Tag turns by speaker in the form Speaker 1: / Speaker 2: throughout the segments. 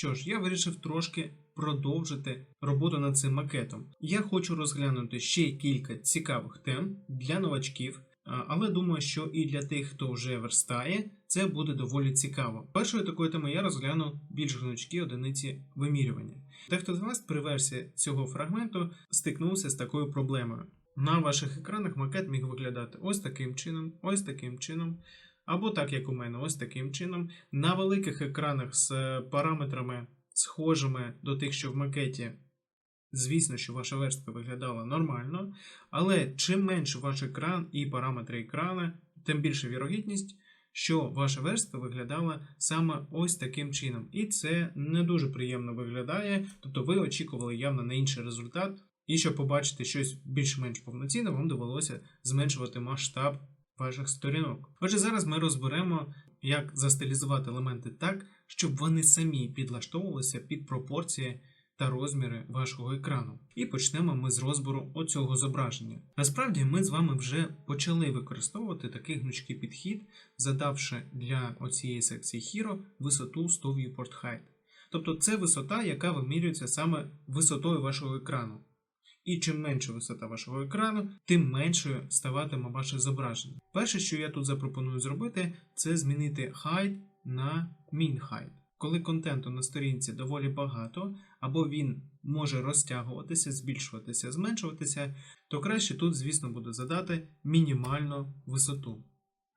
Speaker 1: Що ж, я вирішив трошки продовжити роботу над цим макетом. Я хочу розглянути ще кілька цікавих тем для новачків. Але думаю, що і для тих, хто вже верстає, це буде доволі цікаво. Першою такою темою я розгляну більш гнучкі одиниці вимірювання. Дехто з вас при версії цього фрагменту стикнувся з такою проблемою. На ваших екранах макет міг виглядати ось таким чином, ось таким чином, або так, як у мене, ось таким чином. На великих екранах з е, параметрами, схожими до тих, що в макеті, звісно, що ваша верстка виглядала нормально, але чим менше ваш екран і параметри екрана, тим більша вірогідність, що ваша верстка виглядала саме ось таким чином. І це не дуже приємно виглядає, тобто ви очікували явно на інший результат. І щоб побачити щось більш-менш повноцінне, вам довелося зменшувати масштаб ваших сторінок. Отже, зараз ми розберемо, як застилізувати елементи так, щоб вони самі підлаштовувалися під пропорції та розміри вашого екрану. І почнемо ми з розбору оцього зображення. Насправді ми з вами вже почали використовувати такий гнучкий підхід, задавши для оцієї секції Hero висоту 100 viewport height. Тобто це висота, яка вимірюється саме висотою вашого екрану. І чим менша висота вашого екрану, тим меншою ставатиме ваше зображення. Перше, що я тут запропоную зробити, це змінити height на min height. Коли контенту на сторінці доволі багато, або він може розтягуватися, збільшуватися, зменшуватися, то краще тут, звісно, буде задати мінімальну висоту.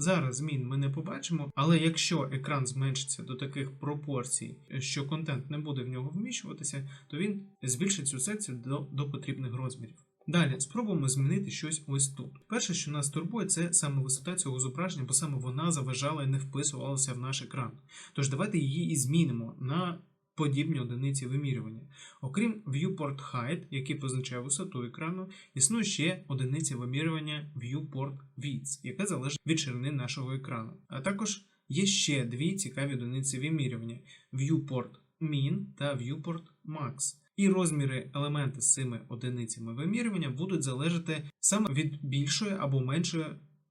Speaker 1: Зараз змін ми не побачимо, але якщо екран зменшиться до таких пропорцій, що контент не буде в нього вміщуватися, то він збільшить цю секцію до, до потрібних розмірів. Далі спробуємо змінити щось ось тут. Перше, що нас турбує, це саме висота цього зображення, бо саме вона заважала і не вписувалася в наш екран. Тож давайте її і змінимо на подібні одиниці вимірювання. Окрім viewport height, який позначає висоту екрану, існує ще одиниця вимірювання viewport width, яка залежить від ширини нашого екрану. А також є ще дві цікаві одиниці вимірювання: viewport min та viewport max. І розміри елементи з цими одиницями вимірювання будуть залежати саме від більшої або меншої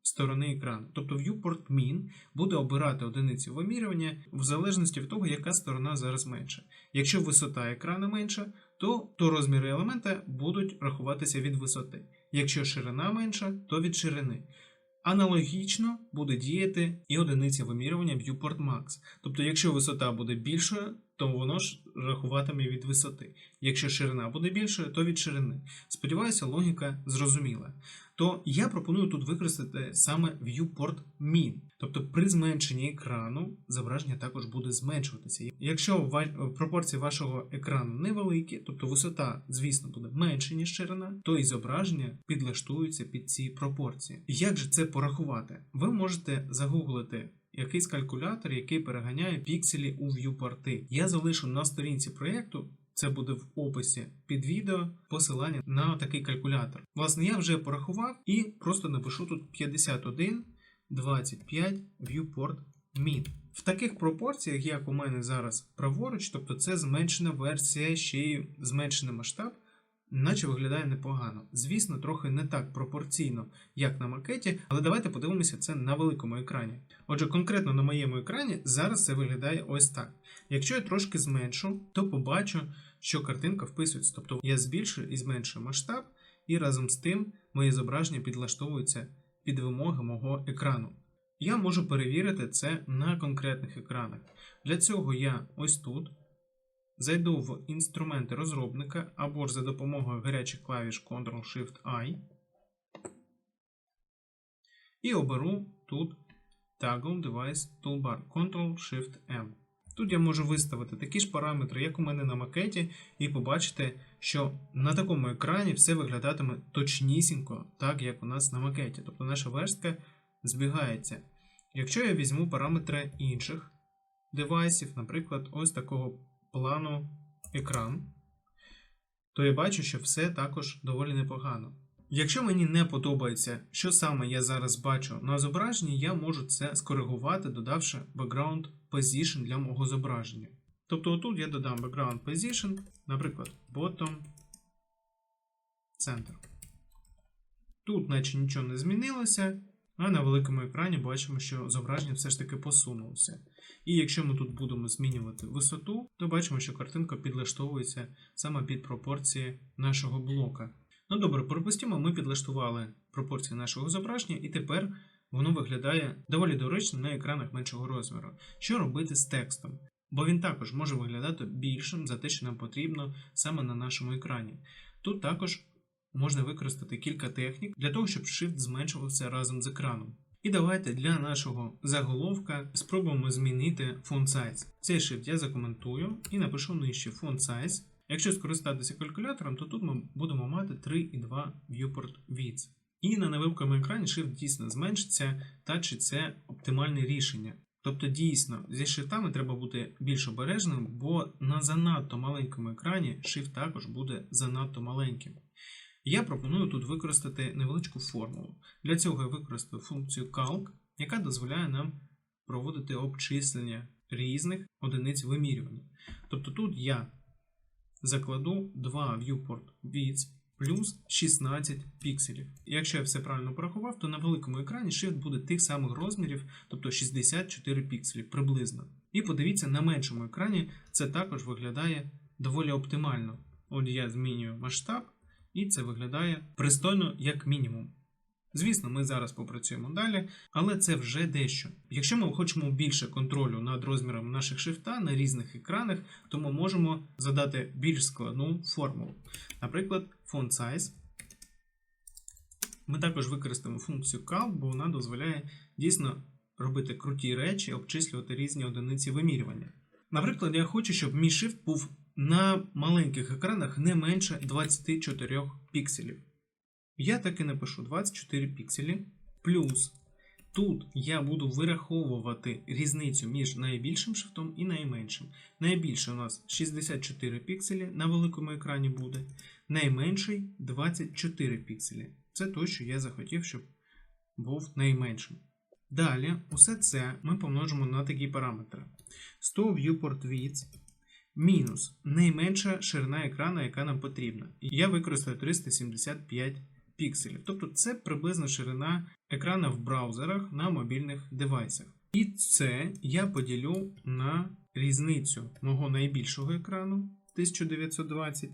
Speaker 1: сторони екрану. Тобто viewport min буде обирати одиницю вимірювання в залежності від того, яка сторона зараз менша. Якщо висота екрану менша, то, то розміри елемента будуть рахуватися від висоти. Якщо ширина менша, то від ширини. Аналогічно буде діяти і одиниця вимірювання viewport max. Тобто, якщо висота буде більшою, то воно ж рахуватиме від висоти. Якщо ширина буде більшою, то від ширини. Сподіваюся, логіка зрозуміла. То я пропоную тут використати саме viewport min. Тобто при зменшенні екрану зображення також буде зменшуватися. Якщо пропорції вашого екрану невеликі, тобто висота, звісно, буде менше, ніж ширина, то і зображення підлаштується під ці пропорції. Як же це порахувати? Ви можете загуглити якийсь калькулятор, який переганяє пікселі у в'юпорти. Я залишу на сторінці проєкту. Це буде в описі під відео посилання на такий калькулятор. Власне, я вже порахував і просто напишу тут 51 25 viewport min. В таких пропорціях, як у мене зараз праворуч, тобто це зменшена версія, ще й зменшений масштаб, наче виглядає непогано. Звісно, трохи не так пропорційно, як на макеті, але давайте подивимося це на великому екрані. Отже, конкретно на моєму екрані зараз це виглядає ось так. Якщо я трошки зменшу, то побачу, що картинка вписується. Тобто я збільшую і зменшую масштаб, і разом з тим моє зображення підлаштовується під вимоги мого екрану. Я можу перевірити це на конкретних екранах. Для цього я ось тут зайду в інструменти розробника або ж за допомогою гарячих клавіш Ctrl-Shift-I і оберу тут Toggle Device Toolbar Ctrl-Shift-M. Тут я можу виставити такі ж параметри, як у мене на макеті, і побачити, що на такому екрані все виглядатиме точнісінько, так як у нас на макеті. Тобто наша верстка збігається. Якщо я візьму параметри інших девайсів, наприклад, ось такого плану екран, то я бачу, що все також доволі непогано. Якщо мені не подобається, що саме я зараз бачу на зображенні, я можу це скоригувати, додавши background position для мого зображення. Тобто отут я додам background position, наприклад, bottom center. Тут, наче нічого не змінилося, А на великому екрані бачимо, що зображення все ж таки посунулося. І якщо ми тут будемо змінювати висоту, то бачимо, що картинка підлаштовується саме під пропорції нашого блока. Ну добре, припустимо, ми підлаштували пропорції нашого зображення, і тепер воно виглядає доволі доречно на екранах меншого розміру. Що робити з текстом? Бо він також може виглядати більшим за те, що нам потрібно саме на нашому екрані. Тут також можна використати кілька технік для того, щоб Shift зменшувався разом з екраном. І давайте для нашого заголовка спробуємо змінити font size. Цей Shift я закоментую і напишу нижче font size. Якщо скористатися калькулятором, то тут ми будемо мати 3,2 viewport width. І на невеликому екрані Shift дійсно зменшиться, та чи це оптимальне рішення. Тобто, дійсно, зі шрифтами треба бути більш обережним, бо на занадто маленькому екрані Shift також буде занадто маленьким. Я пропоную тут використати невеличку формулу. Для цього я використаю функцію calc, яка дозволяє нам проводити обчислення різних одиниць вимірювання. Тобто тут я закладу 2 viewport width плюс 16 пікселів. Якщо я все правильно порахував, то на великому екрані Shift буде тих самих розмірів, тобто 64 пікселі приблизно. І подивіться, на меншому екрані це також виглядає доволі оптимально. От я змінюю масштаб, і це виглядає пристойно як мінімум. Звісно, ми зараз попрацюємо далі, але це вже дещо. Якщо ми хочемо більше контролю над розміром наших шрифта на різних екранах, то ми можемо задати більш складну формулу. Наприклад, font size. Ми також використаємо функцію calc, бо вона дозволяє дійсно робити круті речі, обчислювати різні одиниці вимірювання. Наприклад, я хочу, щоб мій шрифт був на маленьких екранах не менше 24 пікселів. Я так і напишу 24 пікселі. Плюс тут я буду вираховувати різницю між найбільшим шрифтом і найменшим. Найбільше у нас 64 пікселі на великому екрані буде, найменший 24 пікселі. Це той, що я захотів, щоб був найменшим. Далі, усе це ми помножимо на такі параметри: 100 viewport width мінус найменша ширина екрану, яка нам потрібна. Я використаю 375 пікселів. Тобто це приблизно ширина екрана в браузерах на мобільних девайсах. І це я поділю на різницю мого найбільшого екрану 1920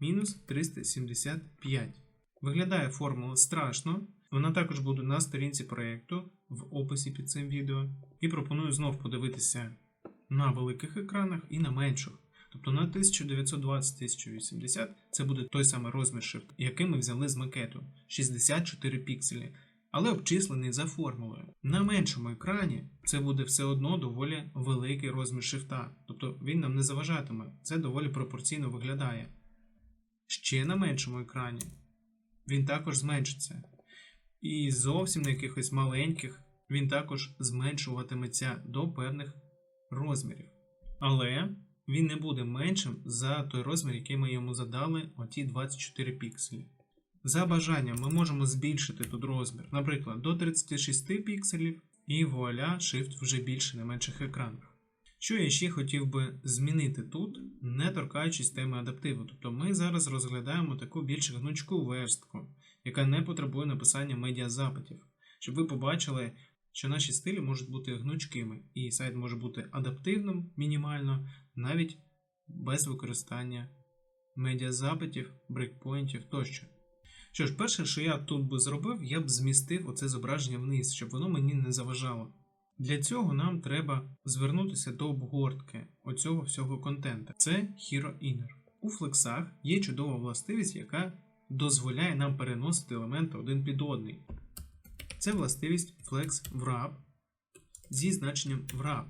Speaker 1: мінус 375. Виглядає формула страшно. Вона також буде на сторінці проєкту в описі під цим відео. І пропоную знов подивитися на великих екранах і на менших. Тобто на 1920-1080 це буде той самий розмір шрифту, який ми взяли з макету 64 пікселі, але обчислений за формулою. На меншому екрані це буде все одно доволі великий розмір шрифта, тобто він нам не заважатиме, це доволі пропорційно виглядає. Ще на меншому екрані він також зменшиться. І зовсім на якихось маленьких він також зменшуватиметься до певних розмірів. Але він не буде меншим за той розмір, який ми йому задали, оті 24 пікселі. За бажанням ми можемо збільшити тут розмір, наприклад, до 36 пікселів, і вуаля, Shift вже більше на менших екранах. Що я ще хотів би змінити тут, не торкаючись теми адаптиву. Тобто ми зараз розглядаємо таку більш гнучку верстку, яка не потребує написання медіазапитів, щоб ви побачили, що наші стилі можуть бути гнучкими, і сайт може бути адаптивним мінімально, навіть без використання медіазапитів, брейкпоінтів тощо. Що ж, перше, що я тут би зробив, я б змістив оце зображення вниз, щоб воно мені не заважало. Для цього нам треба звернутися до обгортки оцього всього контента. Це Hero Inner. У флексах є чудова властивість, яка дозволяє нам переносити елементи один під одний. Це властивість Flex Wrap зі значенням Wrap.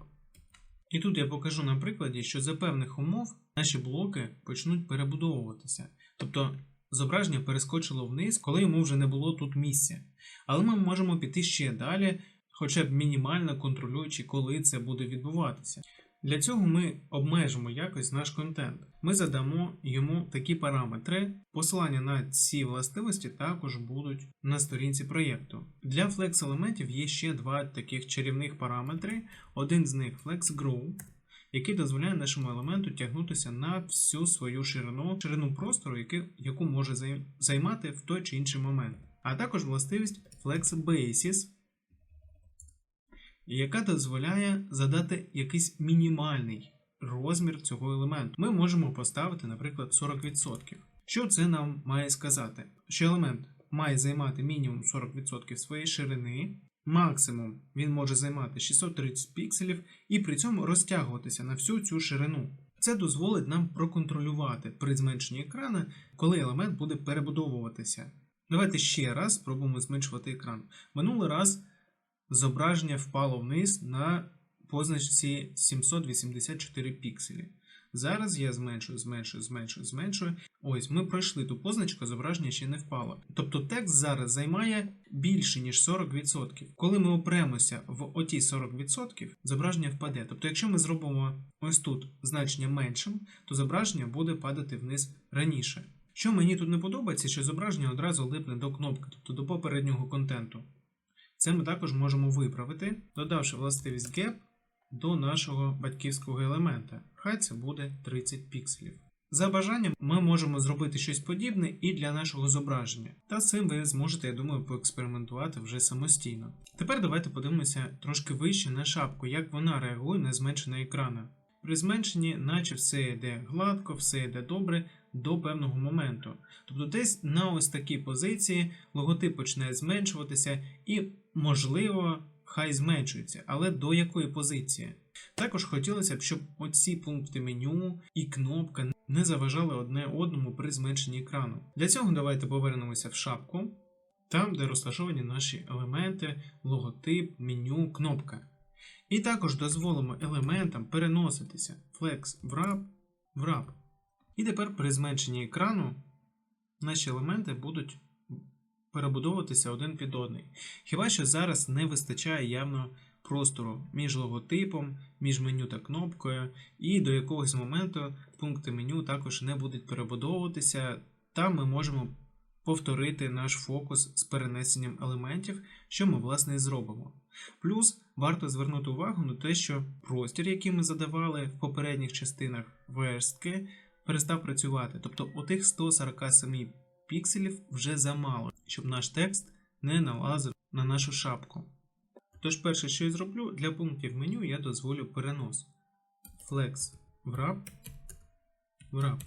Speaker 1: І тут я покажу на прикладі, що за певних умов наші блоки почнуть перебудовуватися. Тобто зображення перескочило вниз, коли йому вже не було тут місця. Але ми можемо піти ще далі, хоча б мінімально контролюючи, коли це буде відбуватися. Для цього ми обмежимо якось наш контент. Ми задамо йому такі параметри. Посилання на ці властивості також будуть на сторінці проєкту. Для Flex елементів є ще два таких чарівних параметри. Один з них Flex Grow, який дозволяє нашому елементу тягнутися на всю свою ширину, ширину простору, яку може займати в той чи інший момент. А також властивість Flex Basis, яка дозволяє задати якийсь мінімальний розмір цього елементу. Ми можемо поставити, наприклад, 40%. Що це нам має сказати? Що елемент має займати мінімум 40% своєї ширини, максимум він може займати 630 пікселів і при цьому розтягуватися на всю цю ширину. Це дозволить нам проконтролювати при зменшенні екрана, коли елемент буде перебудовуватися. Давайте ще раз спробуємо зменшувати екран. Минулий раз зображення впало вниз на позначці 784 пікселі. Зараз я зменшую, зменшую, зменшую, зменшую. Ось ми пройшли ту позначку, зображення ще не впало. Тобто текст зараз займає більше, ніж 40%. Коли ми опремося в оті 40%, зображення впаде. Тобто, якщо ми зробимо ось тут значення меншим, то зображення буде падати вниз раніше. Що мені тут не подобається, що зображення одразу липне до кнопки, тобто до попереднього контенту. Це ми також можемо виправити, додавши властивість Gap до нашого батьківського елемента. Хай це буде 30 пікселів. За бажанням ми можемо зробити щось подібне і для нашого зображення. Та цим ви зможете, я думаю, поекспериментувати вже самостійно. Тепер давайте подивимося трошки вище на шапку, як вона реагує на зменшення екрану. При зменшенні, наче все йде гладко, все йде добре до певного моменту. Тобто десь на ось такій позиції логотип почне зменшуватися і, можливо, хай зменшується, але до якої позиції? Також хотілося б, щоб оці пункти меню і кнопка не заважали одне одному при зменшенні екрану. Для цього давайте повернемося в шапку, там, де розташовані наші елементи, логотип, меню, кнопка. І також дозволимо елементам переноситися Flex Wrap Wrap. І тепер при зменшенні екрану наші елементи будуть перебудовуватися один під одний. Хіба що зараз не вистачає явно простору між логотипом, між меню та кнопкою, і до якогось моменту пункти меню також не будуть перебудовуватися. Там ми можемо повторити наш фокус з перенесенням елементів, що ми власне і зробимо. Плюс варто звернути увагу на те, що простір, який ми задавали в попередніх частинах верстки, перестав працювати. Тобто отих 147 пікселів вже замало, щоб наш текст не налазив на нашу шапку. Тож, перше, що я зроблю, для пунктів меню я дозволю перенос. Flex wrap, wrap.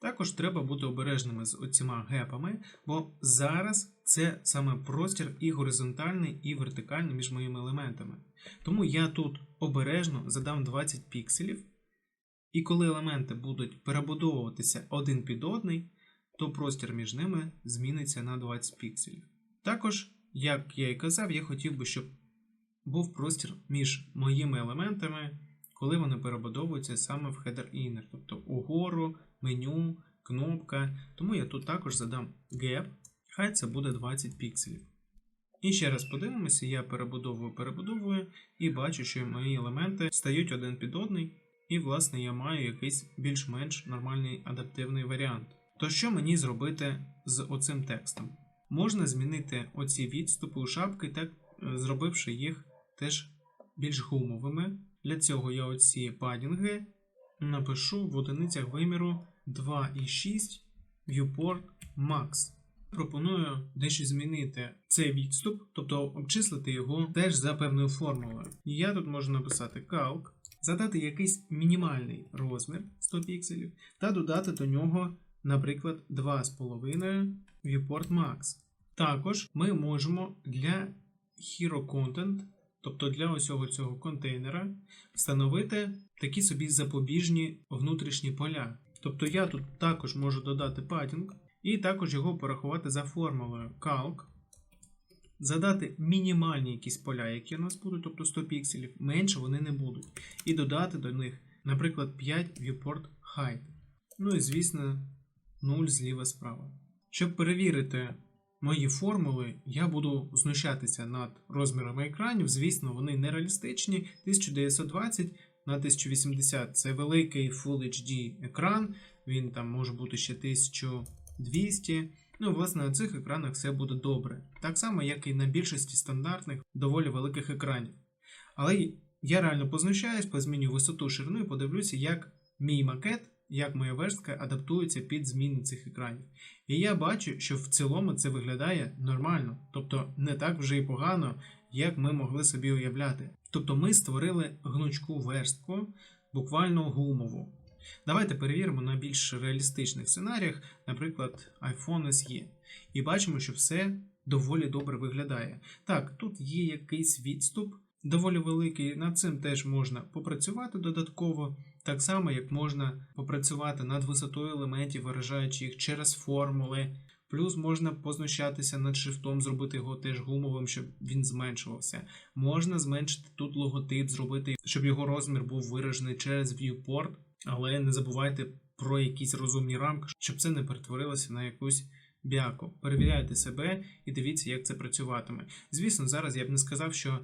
Speaker 1: Також треба бути обережними з оціма гепами, бо зараз це саме простір і горизонтальний, і вертикальний між моїми елементами. Тому я тут обережно задам 20 пікселів, і коли елементи будуть перебудовуватися один під одний, то простір між ними зміниться на 20 пікселів. Також, як я і казав, я хотів би, щоб був простір між моїми елементами, коли вони перебудовуються саме в header inner, тобто угору, меню, кнопка. Тому я тут також задам gap, хай це буде 20 пікселів. І ще раз подивимося, я перебудовую, перебудовую і бачу, що мої елементи стають один під одний, і, власне, я маю якийсь більш-менш нормальний адаптивний варіант. То що мені зробити з оцим текстом? Можна змінити оці відступи у шапки, так е, зробивши їх теж більш гумовими. Для цього я оці падінги напишу в одиницях виміру 2,6 viewport max. Пропоную дещо змінити цей відступ, тобто обчислити його теж за певною формулою. Я тут можу написати calc, задати якийсь мінімальний розмір 100 пікселів та додати до нього, наприклад, 2,5 viewport max. Також ми можемо для Hero Content, тобто для усього цього контейнера, встановити такі собі запобіжні внутрішні поля. Тобто я тут також можу додати padding і також його порахувати за формулою calc, задати мінімальні якісь поля, які у нас будуть, тобто 100 пікселів, менше вони не будуть. І додати до них, наприклад, 5 viewport height. Ну і звісно, 0 зліва справа. Щоб перевірити мої формули, я буду знущатися над розмірами екранів. Звісно, вони нереалістичні. 1920 на 1080 це великий Full HD екран, він там може бути ще 1200. Ну, власне, на цих екранах все буде добре. Так само, як і на більшості стандартних доволі великих екранів. Але я реально познущаюсь, позмінюю висоту ширину і подивлюся, як мій макет як моя верстка адаптується під зміни цих екранів. І я бачу, що в цілому це виглядає нормально, тобто не так вже і погано, як ми могли собі уявляти. Тобто ми створили гнучку верстку, буквально гумову. Давайте перевіримо на більш реалістичних сценаріях, наприклад, iPhone SE. І бачимо, що все доволі добре виглядає. Так, тут є якийсь відступ, доволі великий. Над цим теж можна попрацювати додатково, так само як можна попрацювати над висотою елементів, виражаючи їх через формули. Плюс можна познущатися над шрифтом, зробити його теж гумовим, щоб він зменшувався. Можна зменшити тут логотип, зробити, щоб його розмір був виражений через viewport, але не забувайте про якісь розумні рамки, щоб це не перетворилося на якусь бяку. Перевіряйте себе і дивіться, як це працюватиме. Звісно, зараз я б не сказав, що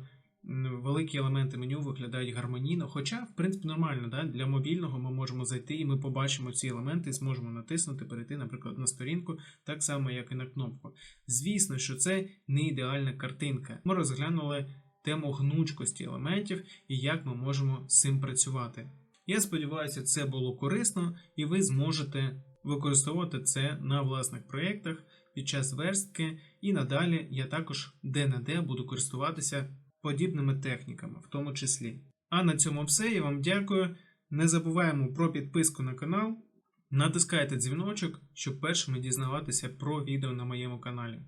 Speaker 1: великі елементи меню виглядають гармонійно, хоча, в принципі, нормально, да? для мобільного ми можемо зайти і ми побачимо ці елементи зможемо натиснути, перейти, наприклад, на сторінку, так само, як і на кнопку. Звісно, що це не ідеальна картинка. Ми розглянули тему гнучкості елементів і як ми можемо з цим працювати. Я сподіваюся, це було корисно, і ви зможете використовувати це на власних проєктах під час верстки, і надалі я також де-не-де буду користуватися подібними техніками, в тому числі. А на цьому все. Я вам дякую. Не забуваємо про підписку на канал. Натискайте дзвіночок, щоб першими дізнаватися про відео на моєму каналі.